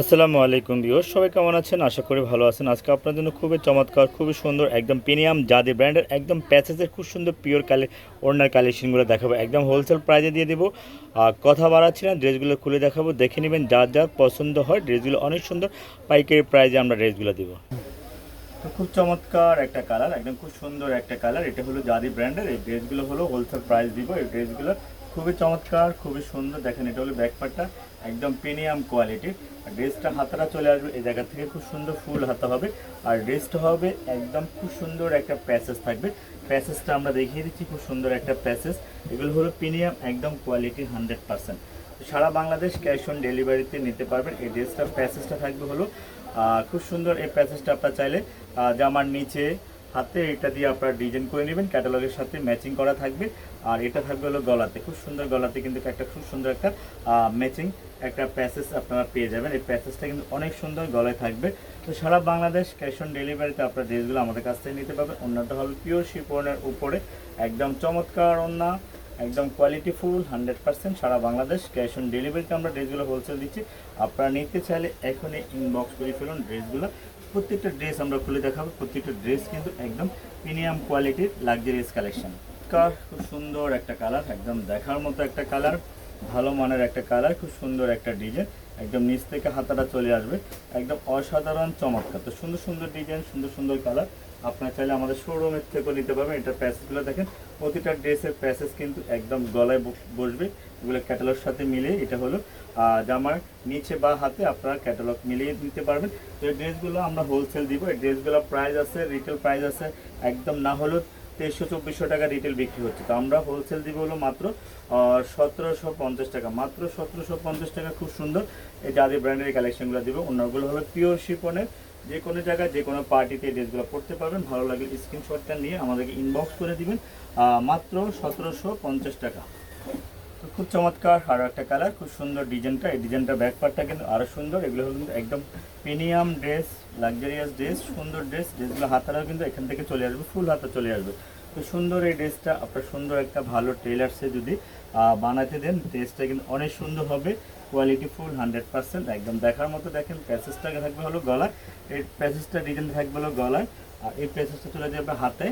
আসসালামু আলাইকুম বিয়র সবাই কেমন আছেন? আশা করি ভালো আছেন। আজকে আপনার জন্য খুবই চমৎকার, খুবই সুন্দর, একদম প্রিমিয়াম জাদি ব্র্যান্ডের একদম প্যাচেসের খুব সুন্দর পিওর কালে, ওড়নার কালেকশনগুলো দেখাবো। একদম হোলসেল প্রাইজে দিয়ে দেবো। আর কথা বাড়াচ্ছি না, ড্রেসগুলো খুলে দেখাবো। দেখে নেবেন যার যার পছন্দ হয়, ড্রেসগুলো অনেক সুন্দর। পাইকারি প্রাইজে আমরা ড্রেসগুলো দেবো। তো খুব চমৎকার একটা কালার, একদম খুব সুন্দর একটা কালার। এটা হলো জাদি ব্র্যান্ডের। এই ড্রেসগুলো হলো হোলসেল প্রাইস দিব। এই ড্রেসগুলো খুবই চমৎকার, খুবই সুন্দর। দেখেন, এটা হলো ব্যাকপারটা একদম প্রিমিয়াম কোয়ালিটির আর ড্রেসটা হাতাটা চলে আসবে এই জায়গা থেকে, খুব সুন্দর ফুল হাতা হবে। আর ড্রেসটা হবে একদম খুব সুন্দর একটা প্যাসেজ থাকবে। প্যাসেজটা আমরা দেখিয়ে দিচ্ছি, খুব সুন্দর একটা প্যাসেজ এগুলো হলো প্রিমিয়াম একদম কোয়ালিটি হান্ড্রেড পার্সেন্ট সারা বাংলাদেশ ক্যাশ অন ডেলিভারিতে নিতে পারবেন। এই ড্রেসটার প্যাসেজটা থাকবে হলো খুব সুন্দর এই প্যাসেজটা আপনার চাইলে জামার নিচে হাতে এটা দিয়ে আপনারা ডিজাইন করে নেবেন ক্যাটালগের সাথে ম্যাচিং করা থাকবে। আর এটা থাকবে হলো গলাতে। খুব সুন্দর গলাতে কিন্তু একটা খুব সুন্দর একটা ম্যাচিং একটা প্যাসেজ আপনারা পেয়ে যাবেন। এই প্যাসেজটা কিন্তু অনেক সুন্দর গলায় থাকবে। তো সারা বাংলাদেশ ক্যাশ অন ডেলিভারিতে আপনার ড্রেসগুলো আমাদের কাছ থেকে নিতে পারবেন। অন্যটা হবে পিওর শিপনের উপরে। একদম চমৎকার অন্য একদম কোয়ালিটি ফুল হান্ড্রেড পার্সেন্ট সারা বাংলাদেশ ক্যাশ অন ডেলিভারিতে আমরা ড্রেসগুলো হোলসেল দিচ্ছি। আপনারা নিতে চাইলে এখনই ইনবক্স করে ফেলুন ড্রেসগুলো। প্রত্যেকটা ড্রেস আমরা খুলে দেখাবো। প্রত্যেকটা ড্রেস কিন্তু একদম প্রিমিয়াম কোয়ালিটির লাক্সারিয়াস কালেকশন কার খুব সুন্দর একটা কালার একদম দেখার মতো একটা কালার ভালো মানের একটা কালার খুব সুন্দর একটা ডিজাইন একদম নিচ থেকে হাতাটা চলে আসবে। একদম অসাধারণ চমৎকার। তো সুন্দর সুন্দর ডিজাইন সুন্দর সুন্দর কালার আপনার চাইলে আমাদের শোরুমের থেকেও নিতে পারবেন। এটা প্যাসেজগুলো দেখেন, প্রতিটা ড্রেসের প্যাসেজ কিন্তু একদম গলায় বসবে। এগুলো ক্যাটালগের সাথে মিলিয়ে এটা হলো জামার নিচে বা হাতে আপনারা ক্যাটালগ মিলিয়ে নিতে পারবেন। তো এই ড্রেসগুলো আমরা হোলসেল দিব। এই ড্রেসগুলো প্রাইস আছে রিটেল প্রাইস আছে একদম না হলেও তেইশশো, চব্বিশশো টাকা রিটেল বিক্রি হচ্ছে। তো আমরা হোলসেল দিব হলো মাত্র সতেরোশো পঞ্চাশ টাকা। মাত্র সতেরোশো পঞ্চাশ টাকা, খুব সুন্দর। এই জাদি ব্র্যান্ডের কালেকশনগুলো দিব। অন্যগুলো হলো পিওর শিপনের যে কোনো জায়গায়, যে কোনো পার্টিতে ড্রেসগুলো পড়তে পারবেন। ভালো লাগলে স্ক্রিনশটটা নিয়ে আমাদেরকে ইনবক্স করে দিবেন। মাত্র সতেরোশো পঞ্চাশ টাকা। তো খুব চমৎকার আরও একটা কালার খুব সুন্দর ডিজাইনটা এই ডিজাইনটা ব্যাক পার্টটা কিন্তু আরও সুন্দর। এগুলো হলো কিন্তু একদম প্রিমিয়াম ড্রেস লাক্সারিয়াস ড্রেস সুন্দর ড্রেস ড্রেসগুলো হাতারাও কিন্তু এখান থেকে চলে আসবে ফুল হাতা চলে আসবে। তো সুন্দর এই ড্রেসটা আপনার সুন্দর একটা ভালো টেলার্সে যদি বানাতে দেন ড্রেসটা কিন্তু অনেক সুন্দর হবে। কোয়ালিটি ফুল হান্ড্রেড পার্সেন্ট একদম দেখার মতো দেখেন প্যাসেজটা থাকবে হলো গলায়। এই প্যাসেজটা ডিজাইন থাকবে হলো গলায়। আর এই প্যাসেজটা চলে যাবে হাতে।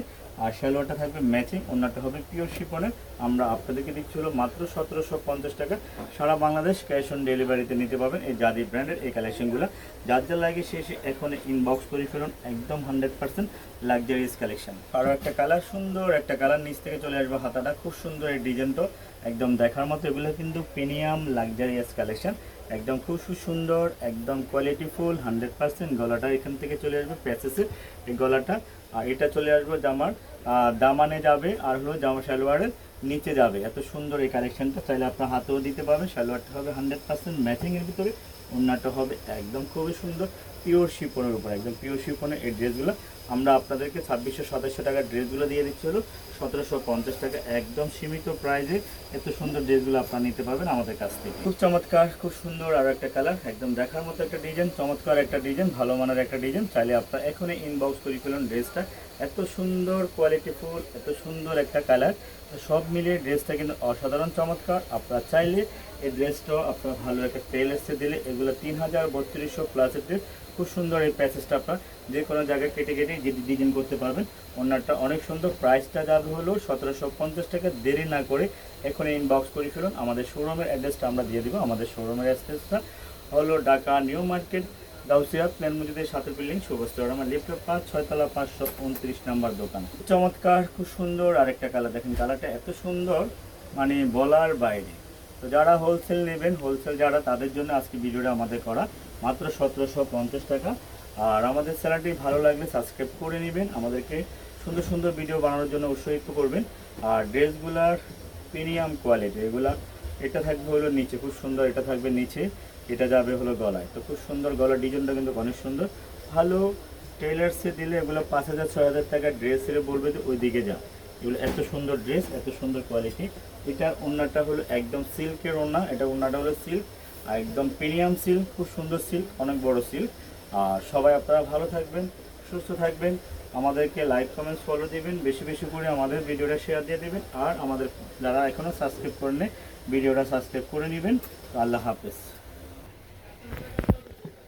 আর শ্যালোয়ারটা থাকবে ম্যাচিং অন্যটা হবে পিওর শিপনের আমরা আপনাদেরকে দিচ্ছি হলো মাত্র সতেরোশো পঞ্চাশ টাকা। সারা বাংলাদেশ ক্যাশ অন ডেলিভারিতে নিতে পারবেন এই জাদি ব্র্যান্ডের এই কালেকশনগুলো যার যা লাগে শেষে এখন ইনবক্স করে ফেলুন, একদম হান্ড্রেড পার্সেন্ট লাক্সারিয়াস কালেকশন আরও একটা কালার সুন্দর একটা কালার নিচ থেকে চলে আসবে হাতাটা। খুব সুন্দর এই ডিজাইনটা একদম দেখার মতো এগুলো কিন্তু প্রিমিয়াম লাক্সারিয়াস কালেকশন একদম খুব সুন্দর, একদম কোয়ালিটি ফুল হান্ড্রেড পার্সেন্ট গলাটা এখান থেকে চলে আসবে প্যাসেসের এই গলাটা আর এটা চলে আসবে জামার দামানে যাবে আর হলো জামা সালোয়ারের নিচে যাবে। এত সুন্দর এই কালেকশানটা চাইলে আপনার হাতেও দিতে পারবেন। সালোয়ারটা হবে হান্ড্রেড পার্সেন্ট ম্যাচিংয়ের ভিতরে। অন্যটা হবে একদম খুবই সুন্দর। পিওর শিপনের উপর, একদম পিওর শিপনের এই ড্রেসগুলো আমরা আপনাদেরকে ছাব্বিশশো সাতাশশো টাকার ড্রেসগুলো দিয়ে দিচ্ছি হলো, সতেরোশো পঞ্চাশ টাকা একদম সীমিত প্রাইজে এত সুন্দর ড্রেসগুলো আপনারা নিতে পারবেন আমাদের কাছ থেকে। খুব চমৎকার, খুব সুন্দর আর একটা কালার একদম দেখার মতো একটা ডিজাইন চমৎকার একটা ডিজাইন ভালো মানের একটা ডিজাইন চাইলে আপনারা এখনই ইনবক্স করে ফেলুন ড্রেসটা এত সুন্দর কোয়ালিটি ফুল, এত সুন্দর একটা কালার সব মিলিয়ে ড্রেসটা কিন্তু অসাধারণ চমৎকার। আপনারা চাইলে এই ড্রেসটাও আপনার ভালো একটা তেল এসে দিলে এগুলো তিন হাজার বত্রিশশো প্লাসের ড্রেস খুব সুন্দর এই প্যাসেজটা আপনার। যে কোনো জায়গায় কেটে কেটে যেটি ডিজাইন করতে পারবেন। অন্যটা অনেক সুন্দর প্রাইসটা যাবে হলো সতেরোশো পঞ্চাশ টাকা। দেরি না করে এখন ইনবক্স করে ফেলুন। আমাদের শোরুমের অ্যাড্রেসটা আমরা দিয়ে দিব। আমাদের শোরুমের অ্যাড্রেসটা হলো ঢাকা নিউ মার্কেট দাউসিয়া প্ল্যান মসজিদের সাথে বিল্ডিং শুভস্টোর আমার লিফট পাঁচ ছয়তলা পাঁচশো উনত্রিশ নাম্বার দোকান। চমৎকার, খুব সুন্দর আরেকটা কালার দেখেন কালারটা এত সুন্দর মানে বলার বাইরে। তো যারা হোলসেল নেবেন হোলসেল যারা, তাদের জন্য আজকে ভিডিওটা আমাদের করা। মাত্র সতেরোশো পঞ্চাশ টাকা। আর আমাদের চ্যানেলটি ভালো লাগলে সাবস্ক্রাইব করে নেবেন। আমাদেরকে সুন্দর সুন্দর ভিডিও বানানোর জন্য উৎসাহিত করবেন। আর ড্রেসগুলার প্রিমিয়াম কোয়ালিটি এগুলা, এটা থাকবে হলো নিচে। খুব সুন্দর এটা থাকবে নিচে। এটা যাবে হলো গলায়। তো খুব সুন্দর গলার ডিজাইনটা কিন্তু অনেক সুন্দর। ভালো টেলার্সে দিলে এগুলো পাঁচ হাজার, ছয় হাজার টাকা ড্রেসের বলবে যে ওই দিকে যা এগুলো এত সুন্দর ড্রেস এত সুন্দর কোয়ালিটি এটা ওড়নাটা হলো একদম সিল্কের ওড়না। এটা ওড়নাটা হলো সিল্ক আর একদম প্রিমিয়াম সিল্ক খুব সুন্দর সিল্ক অনেক বড় সিল্ক আর সবাই আপনারা ভালো থাকবেন, সুস্থ থাকবেন। আমাদেরকে লাইক কমেন্টস ফলো দিবেন। বেশি বেশি করে আমাদের ভিডিওটা শেয়ার দিয়ে দেবেন। আর আমাদের যারা এখনও সাবস্ক্রাইব করেন ভিডিওটা সাবস্ক্রাইব করে নেবেন। আল্লাহ হাফেজ।